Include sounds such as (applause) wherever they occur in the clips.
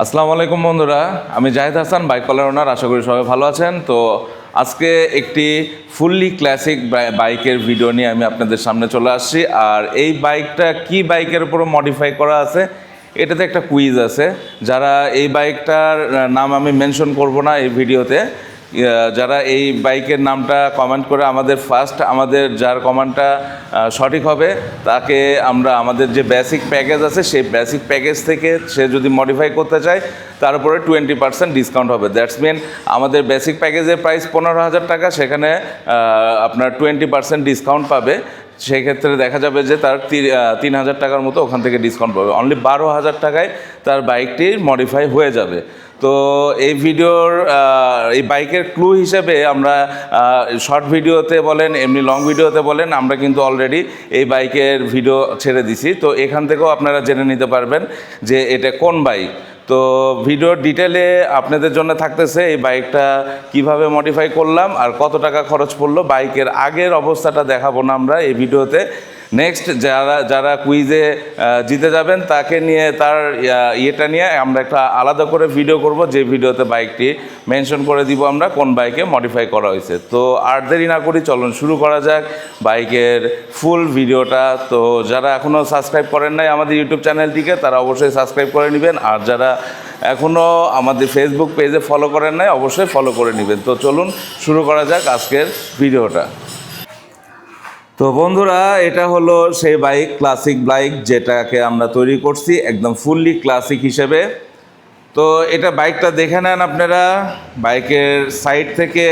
আসসালামু আলাইকুম বন্ধুরা, আমি Zahid Hasan, bike collar owner, আশা করি সবাই ভালো আছেন। তো আজকে একটি ফুললি ক্লাসিক বাইকের ভিডিও নিয়ে আমি আপনাদের সামনে চলে আসছি। আর এই বাইকটা কি বাইকের উপর মডিফাই করা আছে, এটাতে একটা কুইজ আছে। যারা এই বাইকটার নাম আমি মেনশন করব না এই ভিডিওতে। যারা এই বাইকের নামটা কমেন্ট করে আমাদের ফার্স্ট আমাদের যার কমান্ডটা সঠিক হবে, তাকে আমরা আমাদের যে বেসিক প্যাকেজ আছে, সেই বেসিক প্যাকেজ থেকে সে যদি মডিফাই করতে চায়, তার উপরে টোয়েন্টি পার্সেন্ট ডিসকাউন্ট হবে। দ্যাটস মিন আমাদের বেসিক প্যাকেজের প্রাইস পনেরো হাজার টাকা, সেখানে আপনার টোয়েন্টি পার্সেন্ট ডিসকাউন্ট পাবে। সেই ক্ষেত্রে দেখা যাবে যে তার তিন হাজার টাকার মতো ওখান থেকে ডিসকাউন্ট পাবে। অনলি বারো হাজার টাকায় তার বাইকটি মডিফাই হয়ে যাবে। তো এই ভিডিওর এই বাইকের ক্লু হিসেবে আমরা শর্ট ভিডিওতে বলেন, এমনি লং ভিডিওতে বলেন, আমরা কিন্তু অলরেডি এই বাইকের ভিডিও ছেড়ে দিছি। তো এখান থেকেও আপনারা জেনে নিতে পারবেন যে এটা কোন বাইক তো ভিডিওর ডিটেলে আপনাদের জন্য থাকতেছে এই বাইকটা কীভাবে মডিফাই করলাম আর কত টাকা খরচ পড়ল। বাইকের আগের অবস্থাটা দেখাবো না আমরা এই ভিডিওতে নেক্সট যারা যারা কুইজে জিতে যাবেন, তাকে নিয়ে তার ইয়েটা নিয়ে আমরা একটা আলাদা করে ভিডিও করব। যে ভিডিওতে বাইকটি মেনশন করে দিব আমরা, কোন বাইকে মডিফাই করা হয়েছে। তো আর দেরি না করি, চলুন শুরু করা যাক বাইকের ফুল ভিডিওটা তো যারা এখনও সাবস্ক্রাইব করেন নাই আমাদের ইউটিউব চ্যানেলটিকে তারা অবশ্যই সাবস্ক্রাইব করে নেবেন। আর যারা এখনও আমাদের ফেসবুক পেজে ফলো করেন নাই, অবশ্যই ফলো করে নেবেন। তো চলুন শুরু করা যাক আজকের ভিডিওটা তো বন্ধুরা, এটা হলো সেই বাইক ক্লাসিক বাইক যেটাকে আমরা তৈরি করছি, একদম ফুললি ক্লাসিক হিসেবে। তো এটা বাইকটা দেখে নেন আপনারা। বাইকের সাইড থেকে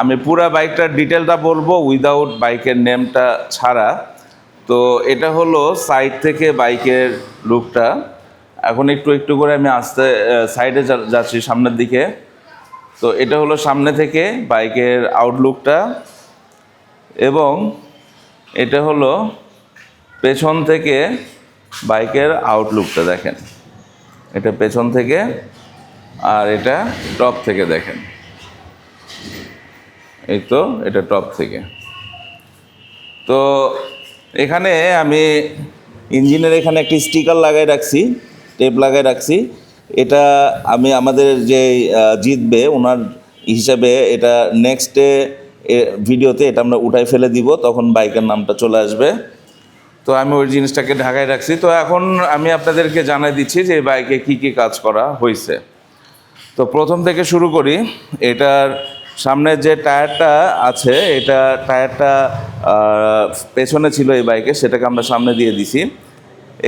আমি পুরা বাইকটার ডিটেলটা বলব উইদাউট বাইকের নেমটা ছাড়া। তো এটা হলো সাইড থেকে বাইকের লুকটা এখন একটু একটু করে আমি আসতে সাইডে যাচ্ছি সামনের দিকে। তো এটা হলো সামনে থেকে বাইকের আউটলুকটা এবং এটা হলো পেছন থেকে বাইকের আউটলুকটা দেখেন। এটা পেছন থেকে আর এটা টপ থেকে দেখেন। এই তো এটা টপ থেকে। তো এখানে আমি ইঞ্জিনের এখানে একটি স্টিকার লাগাই রাখছি টেপ লাগাই রাখছি। এটা আমি আমাদের যে জিতবে, ওনার হিসাবে এটা নেক্সটে ভিডিওতে এটা আমরা উঠাই ফেলে দিব, তখন বাইকের নামটা চলে আসবে। তো আমি ওই জিনিসটাকে ঢাকায় রাখছি। তো এখন আমি আপনাদেরকে জানাই দিচ্ছি যে বাইকে কী কী কাজ করা হয়েছে। তো প্রথম থেকে শুরু করি, এটার সামনে যে টায়ারটা আছে, এটা টায়ারটা পেছনে ছিল এই বাইকে, সেটাকে আমরা সামনে দিয়ে দিছি।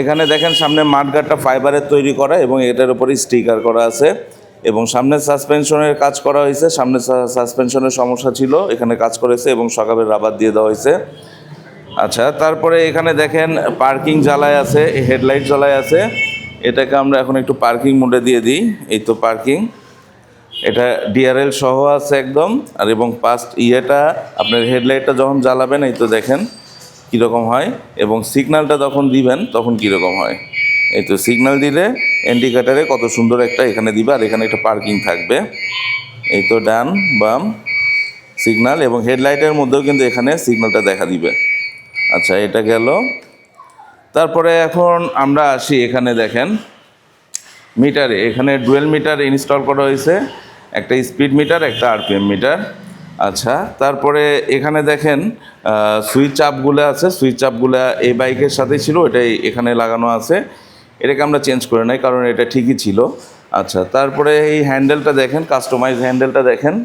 এখানে দেখেন সামনে মাঠগাটটা ফাইবারের তৈরি করা এবং এটার উপরে স্টিকার করা আছে। এবং সামনে সাসপেনশনের কাজ করা হয়েছে, সামনে সাসপেনশনের সমস্যা ছিল, এখানে কাজ করেছে এবং সকালে রাবার দিয়ে দেওয়া হয়েছে। আচ্ছা তারপরে এখানে দেখেন পার্কিং জ্বালায় আছে হেডলাইট জ্বালায় আছে। এটাকে আমরা এখন একটু পার্কিং মোডে দিয়ে দিই, এই তো পার্কিং এটা ডিআরএল সহ আছে একদম, আর এবং পাস্ট ইয়েটা, আপনার হেডলাইটটা যখন জ্বালাবেন, এই তো দেখেন কীরকম হয়, এবং সিগন্যালটা যখন দিবেন, তখন কীরকম হয়। এই তো সিগন্যাল দিলে ইন্ডিকেটারে কত সুন্দর একটা এখানে দিবে আর এখানে একটা পার্কিং থাকবে। এই তো ডান, বাম সিগন্যাল এবং হেডলাইটের মধ্যেও কিন্তু এখানে সিগন্যালটা দেখা দিবে। আচ্ছা এটা গেল। তারপরে এখন আমরা আসি এখানে দেখেন। মিটারে, এখানে ডুয়েল মিটার ইনস্টল করা হয়েছে। একটা স্পিড মিটার একটা আরপিএম মিটার আচ্ছা তারপরে এখানে দেখেন সুইচ আপগুলো আছে। সুইচ আপগুলো এই বাইকের সাথে ছিল এটাই এখানে লাগানো আছে। এটাকে আমরা চেঞ্জ করে নাই, কারণ এটা ঠিকই ছিল। আচ্ছা তারপরে এই হ্যান্ডেলটা দেখেন কাস্টমাইজ হ্যান্ডেলটা দেখেন।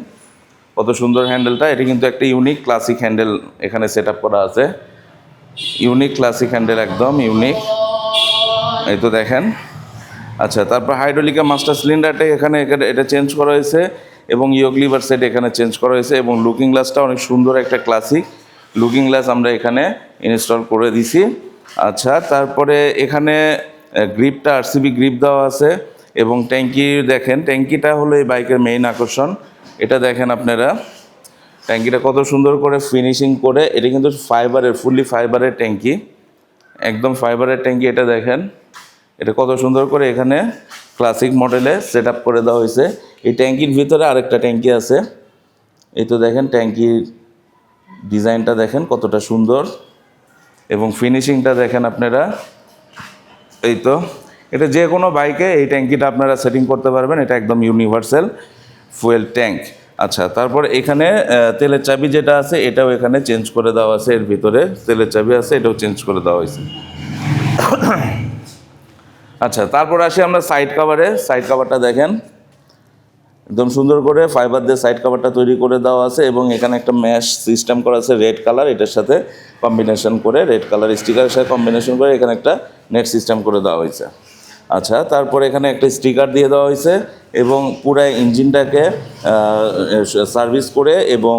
কত সুন্দর হ্যান্ডেলটা, এটা কিন্তু একটা ইউনিক ক্লাসিক হ্যান্ডেল এখানে সেট করা আছে। ইউনিক ক্লাসিক হ্যান্ডেল একদম ইউনিক এই তো দেখেন। আচ্ছা তারপর হাইড্রোলিকা মাস্টার সিলিন্ডারটা এখানে- এটা চেঞ্জ করা হয়েছে এবং ইয়োগলিভার সেট এখানে চেঞ্জ করা হয়েছে এবং লুকিং গ্লাসটা অনেক সুন্দর একটা ক্লাসিক লুকিং গ্লাস আমরা এখানে ইনস্টল করে দিছি। আচ্ছা তারপরে এখানে গ্রিপটা আরসিবি গ্রিপ দেওয়া আছে এবং ট্যাঙ্কি দেখেন, ট্যাঙ্কিটা হলো এই বাইকের মেইন আকর্ষণ। এটা দেখেন আপনারা, ট্যাঙ্কিটা কত সুন্দর করে ফিনিশিং করে, এটা কিন্তু ফাইবারের ফুললি ফাইবারের ট্যাঙ্কি। একদম ফাইবারের ট্যাঙ্কি এটা দেখেন, এটা কত সুন্দর করে এখানে ক্লাসিক মডেলে সেট করে দেওয়া হয়েছে। এই ট্যাঙ্কির ভিতরে আরেকটা ট্যাঙ্কি আছে। এই তো দেখেন, ট্যাঙ্কির ডিজাইনটা দেখেন কতটা সুন্দর। এবং ফিনিশিংটা দেখেন আপনারা এই তো, এটা যে কোনো বাইকে এই ট্যাঙ্কিটা আপনারা সেটিং করতে পারবেন, এটা একদম ইউনিভার্সাল ফুয়েল ট্যাঙ্ক আচ্ছা তারপর এখানে তেলের চাবি যেটা আছে, এটাও এখানে চেঞ্জ করে দেওয়া আছে, এর ভিতরে তেলের চাবি আছে, এটাও চেঞ্জ করে দেওয়া হয়েছে। (coughs) আচ্ছা তারপর আসি আমরা সাইড কাভারে সাইড কাভারটা দেখেন। একদম সুন্দর করে ফাইবার দিয়ে সাইড কাভারটা তৈরি করে দেওয়া আছে এবং এখানে একটা ম্যাশ সিস্টেম করা আছে রেড কালার এটার সাথে কম্বিনেশন করে রেড কালার স্টিকারের সাথে কম্বিনেশন করে এখানে একটা নেট সিস্টেম করে দেওয়া হয়েছে। আচ্ছা তারপরে এখানে একটা স্টিকার দিয়ে দেওয়া হয়েছে এবং পুরো ইঞ্জিনটাকে সার্ভিস করে এবং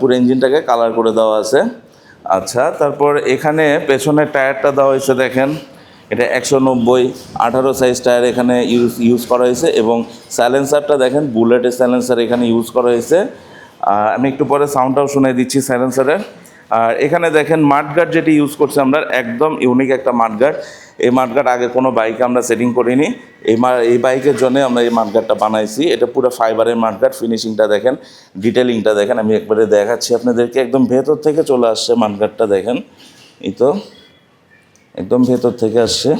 পুরো ইঞ্জিনটাকে কালার করে দেওয়া আছে। আচ্ছা তারপর এখানে পেছনের টায়ারটা দেওয়া হয়েছে দেখেন। এটা একশো নব্বই, আঠারো সাইজ টায়ার এখানে ইউজ ইউজ করা হয়েছে এবং সাইলেন্সারটা দেখেন বুলেটের সাইলেন্সার এখানে ইউজ করা হয়েছে। আমি একটু পরে সাউন্ডটাও শুনে দিচ্ছি সাইলেন্সারের আর এখানে দেখেন মাঠগার্ড যেটি ইউজ করছি আমরা, একদম ইউনিক একটা মাঠগার্ড এই মাঠগার্ড আগে কোনো বাইকে আমরা সেটিং করিনি। এই মা, এই বাইকের জন্য আমরা এই মাঠগার্ডটা বানাইছি। এটা পুরো ফাইবারের মাঠগার্ড ফিনিশিংটা দেখেন ডিটেলিংটা দেখেন, আমি একবারে দেখাচ্ছি আপনাদেরকে। একদম ভেতর থেকে চলে আসছে মাঠগার্ডটা দেখেন। এই তো। একদম ভেতর থেকে আসছে।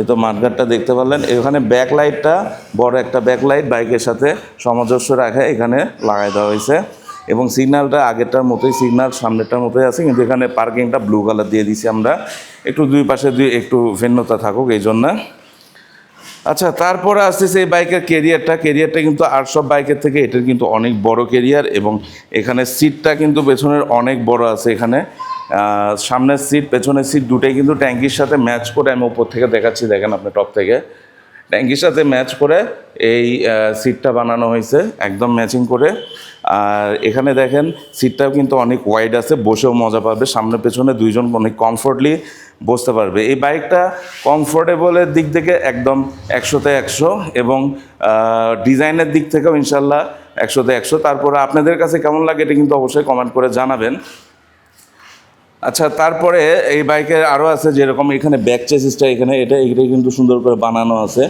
এ তো মাঠঘাটটা দেখতে পারলেন। এখানে ব্যাক লাইটটা বড় একটা ব্যাক লাইট বাইকের সাথে সামঞ্জস্য রাখে এখানে লাগাই দেওয়া হয়েছে। এবং সিগন্যালটা আগেরটার মতোই, সিগন্যাল সামনেরটার মতোই আছে, কিন্তু এখানে পার্কিংটা ব্লু কালার দিয়ে দিছি আমরা। একটু দুই পাশে দুই, একটু ভিন্নতা থাকুক এই জন্য। আচ্ছা তারপরে আসতেছে এই বাইকের কেরিয়ারটা কেরিয়ারটা কিন্তু আর সব বাইকের থেকে, এটার কিন্তু অনেক বড় কেরিয়ার এবং এখানে সিটটা কিন্তু পেছনের অনেক বড় আছে এখানে। সামনের সিট পেছনের সিট দুটোই কিন্তু ট্যাঙ্কির সাথে ম্যাচ করে আমি উপর থেকে দেখাচ্ছি, দেখেন আপনি টপ থেকে। ট্যাঙ্কির সাথে ম্যাচ করে এই সিটটা বানানো হয়েছে, একদম ম্যাচিং করে। আর এখানে দেখেন সিটটাও কিন্তু অনেক ওয়াইড আছে, বসেও মজা পাবে। সামনে পেছনে দুইজন অনেক কমফোর্টলি বসতে পারবে। এই বাইকটা কমফোর্টেবলের দিক থেকে একদম একশোতে একশো এবং ডিজাইনের দিক থেকেও ইনশাল্লাহ একশোতে একশো। তারপরে আপনাদের কাছে কেমন লাগে এটা কিন্তু অবশ্যই কমেন্ট করে জানাবেন। আচ্ছা তারপরে এই বাইকের আরও আছে যেরকম এখানে ব্যাক চেসিসটা এখানে এটা এটা কিন্তু সুন্দর করে বানানো আছে।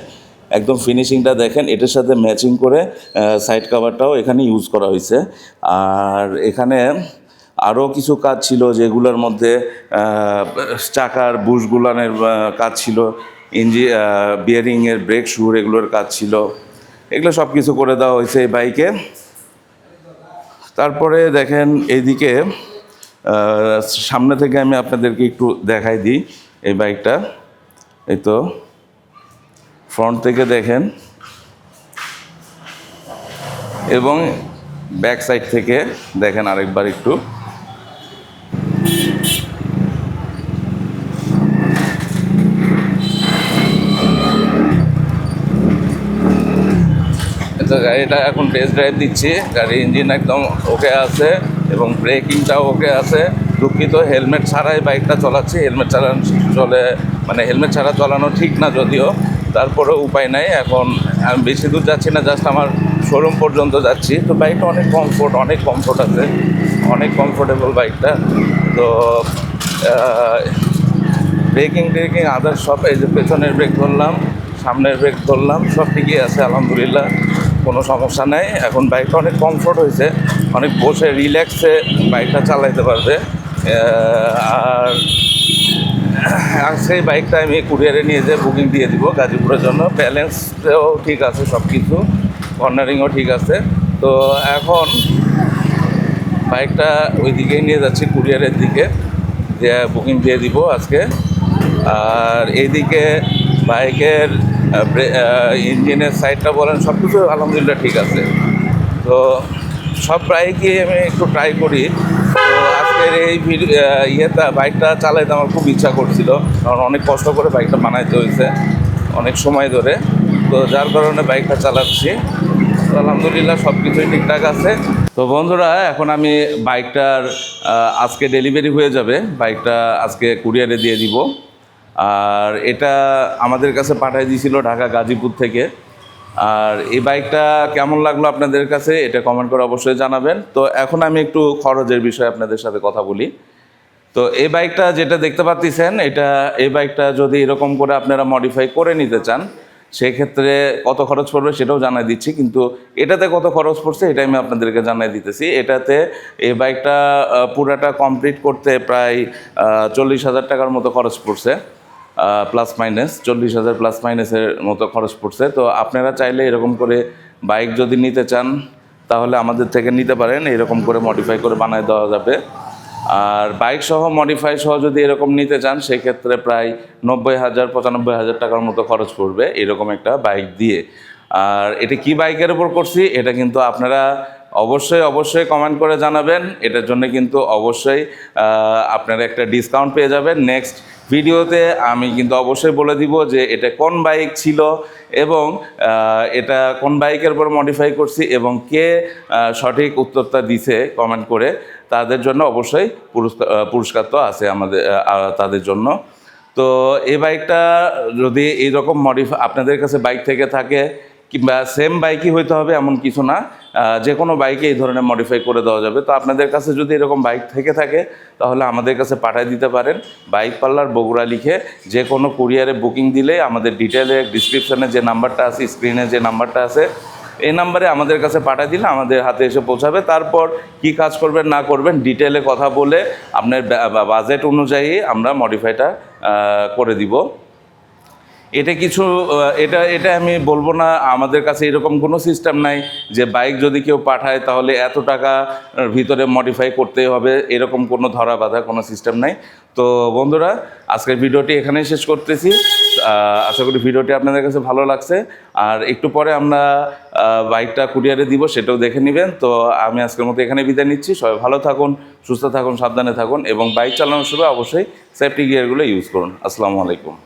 একদম ফিনিশিংটা দেখেন, এটার সাথে ম্যাচিং করে সাইড কাভারটাও এখানে ইউজ করা হয়েছে। আর এখানে আরও কিছু কাজ ছিল যেগুলোর মধ্যে চাকার বুশগুলানের কাজ ছিল, ইঞ্জি বিয়ারিংয়ের ব্রেক শুর এগুলোর কাজ ছিল। এগুলো সব কিছু করে দেওয়া হয়েছে এই বাইকে। তারপরে দেখেন, এইদিকে সামনে থেকে আমি আপনাদেরকে একটু দেখাই দিই এই বাইকটা। এই তো ফ্রন্ট থেকে দেখেন। এবং ব্যাক সাইড থেকে দেখেন আরেকবার একটু। গাড়িটা এখন টেস্ট ড্রাইভ দিচ্ছি। গাড়ির ইঞ্জিন একদম ওকে আছে। এবং ব্রেকিংটাও ওকে আছে। দুঃখিত, হেলমেট ছাড়াই বাইকটা চালাচ্ছি। হেলমেট চালানো চলে মানে হেলমেট ছাড়া চালানো ঠিক না যদিও, তারপরেও উপায় নাই। এখন আমি বেশি দূর যাচ্ছি না, জাস্ট আমার শোরুম পর্যন্ত যাচ্ছি। তো বাইকটা অনেক কমফোর্ট অনেক কমফোর্ট আছে। অনেক কমফোর্টেবল বাইকটা। তো ব্রেকিং ব্রেকিং আদার সব এই যে পেছনের ব্রেক ধরলাম, সামনের ব্রেক ধরলাম, সব ঠিকই আছে, আলহামদুলিল্লাহ। কোনো সমস্যা নাই। এখন বাইকটা অনেক কমফোর্ট হয়েছে। অনেক বসে রিল্যাক্সে বাইকটা চালাইতে পারবে। আর আর সেই বাইকটা আমি কুরিয়ারে নিয়ে যেয়ে বুকিং দিয়ে দিব গাজীপুরের জন্য। ব্যালেন্সও ঠিক আছে সব কিছু কর্নারিংও ঠিক আছে। তো এখন বাইকটা ওই দিকেই নিয়ে যাচ্ছি কুরিয়ারের দিকে যে বুকিং দিয়ে দিব আজকে। আর এইদিকে বাইকের ইঞ্জিনের সাইডটা বলেন সব কিছু আলহামদুলিল্লাহ ঠিক আছে। তো সব বাইকই আমি একটু ট্রাই করি। তো আজকের এই ইয়েটা বাইকটা চালাইতে আমার খুব ইচ্ছা করছিল। কারণ অনেক কষ্ট করে বাইকটা বানাইতে হয়েছে, অনেক সময় ধরে। তো যার কারণে বাইকটা চালাচ্ছি। আলহামদুলিল্লাহ সব কিছুই ঠিকঠাক আছে। তো বন্ধুরা, এখন আমি বাইকটার আজকে ডেলিভারি হয়ে যাবে। বাইকটা আজকে কুরিয়ারে দিয়ে দিব। আর এটা আমাদের কাছে পাঠিয়ে দিয়েছিল ঢাকা গাজীপুর থেকে। আর এই বাইকটা কেমন লাগল আপনাদের কাছে এটা কমেন্ট করে অবশ্যই জানাবেন। তো এখন আমি একটু খরচের বিষয়ে আপনাদের সাথে কথা বলি। তো এই বাইকটা যেটা দেখতে পাচ্ছেন, এটা এই বাইকটা যদি এরকম করে আপনারা মডিফাই করে নিতে চান, সেক্ষেত্রে কত খরচ পড়বে সেটাও জানাই দিচ্ছি। কিন্তু এটাতে কত খরচ পড়ছে এটা আমি আপনাদেরকে জানাই দিতেছি। এটাতে এই বাইকটা পুরাটা কমপ্লিট করতে প্রায় চল্লিশ হাজার টাকার মতো খরচ পড়ছে। প্লাস মাইনাস চল্লিশ হাজার প্লাস মাইনাসের মতো খরচ পড়ছে। তো আপনারা চাইলে এরকম করে বাইক যদি নিতে চান, তাহলে আমাদের থেকে নিতে পারেন। এরকম করে মডিফাই করে বানায় দেওয়া যাবে। আর বাইক সহ মডিফাই সহ যদি এরকম নিতে চান, সেক্ষেত্রে প্রায় নব্বই হাজার, পঁচানব্বই হাজার টাকার মতো খরচ পড়বে এরকম একটা বাইক দিয়ে। আর এটা কি বাইকের উপর করছি, এটা কিন্তু আপনারা অবশ্যই অবশ্যই কমেন্ট করে জানাবেন। এটার জন্য কিন্তু অবশ্যই আপনারা একটা ডিসকাউন্ট পেয়ে যাবেন। নেক্সট ভিডিওতে আমি কিন্তু অবশ্যই বলে দিব যে এটা কোন বাইক ছিল এবং এটা কোন বাইকের উপর মডিফাই করছি এবং কে সঠিক উত্তরটা দিছে কমেন্ট করে, তাদের জন্য অবশ্যই পুরস্কার পুরস্কার তো আছে আমাদের তাদের জন্য। তো এই বাইকটা যদি এইরকম মডিফাই আপনাদের কাছে বাইক থেকে থাকে, কিংবা সেম বাইকই হইতে হবে এমন কিছু না। যে কোনো বাইকে এই ধরনের মডিফাই করে দেওয়া যাবে। তো আপনাদের কাছে যদি এরকম বাইক থেকে থাকে, তাহলে আমাদের কাছে পাঠিয়ে দিতে পারেন। বাইক পার্লার বগুড়া লিখে যে কোনো কুরিয়ারে বুকিং দিলে আমাদের ডিটেলে ডিসক্রিপশনে যে নাম্বারটা আছে স্ক্রিনে যে নাম্বারটা আছে, এই নাম্বারে আমাদের কাছে পাঠিয়ে দিলে আমাদের হাতে এসে পৌঁছাবে। তারপর কি কাজ করবেন, না করবেন ডিটেলে কথা বলে আপনার বাজেট অনুযায়ী আমরা মডিফাইটা করে দিব। এটা কিছু এটা এটা আমি বলব না, আমাদের কাছে এরকম কোনো সিস্টেম নাই যে বাইক যদি কেউ পাঠায় তাহলে এত টাকা ভিতরে মডিফাই করতে হবে, এরকম কোনো ধরা বাঁধা কোনো সিস্টেম নাই। তো বন্ধুরা, আজকের ভিডিওটি এখানেই শেষ করতেছি। আশা করি ভিডিওটি আপনাদের কাছে ভালো লাগছে। আর একটু পরে আমরা বাইকটা কুরিয়ারে দিব, সেটাও দেখে নেবেন। তো আমি আজকের মতো এখানে বিদায় নিচ্ছি। সবাই ভালো থাকুন, সুস্থ থাকুন, সাবধানে থাকুন এবং বাইক চালানোর সময় অবশ্যই সেফটি গিয়ারগুলো ইউজ করুন। আসসালামু আলাইকুম।